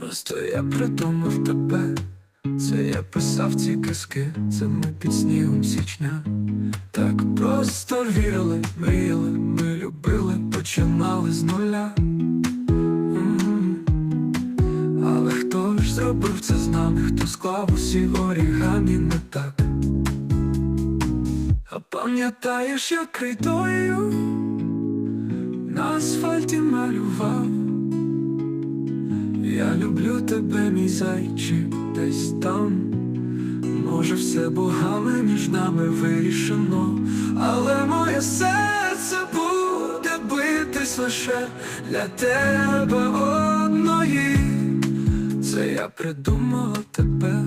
Просто я придумав тебе, це я писав ці казки, це ми під снігом січня. Так просто вірили, мріяли, ми любили, починали з нуля. Але хто ж зробив це з нами, хто склав усі орігамі не так? А пам'ятаєш, як крейдою на асфальті малював? Люблю тебе, мій зайчик, десь там. Може, все богами між нами вирішено, але моє серце буде битись лише для тебе одної. Це я придумала тебе,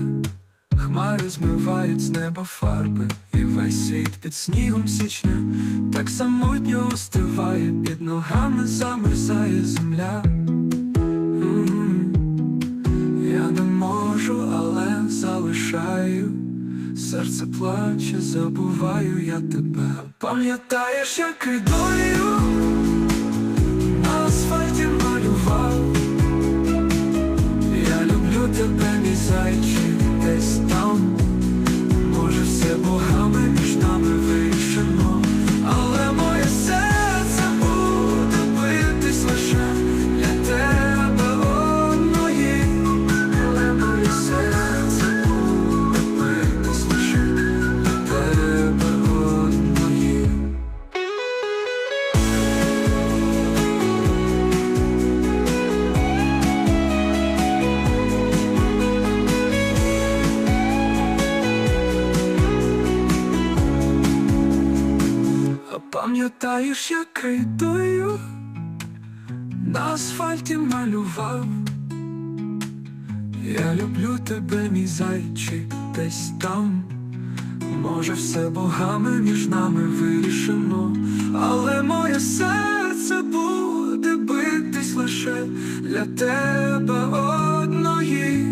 хмари змивають з неба фарби, і весь світ під снігом січня так самотньо остиває, під ногами замерзає земля. Залишаю. Серце плаче, забуваю я тебе. Пам'ятаєш, як кридою на асфальті малював. Я люблю тебе, мій зайчик, пам'ятаєш, як крейдою на асфальті малював. Я люблю тебе, мій зайчик, десь там. Може, все богами між нами вирішено, але моє серце буде битись лише для тебе одної,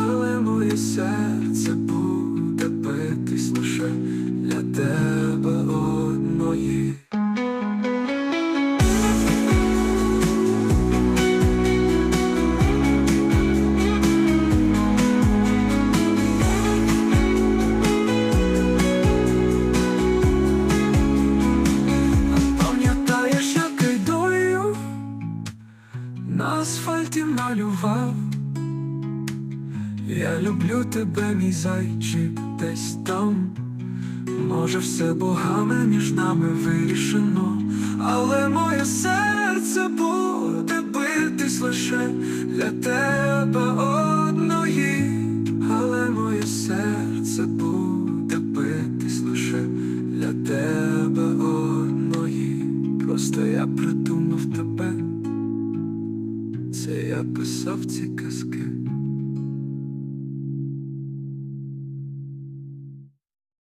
але моє серце буде на асфальті малював. Я люблю тебе, мій зайчик, десь там. Може, все богами між нами вирішено, але моє серце буде битись лише для тебе одної, але моє серце буде битись лише для тебе одної. Просто я придумав тебе, я писав ці казки.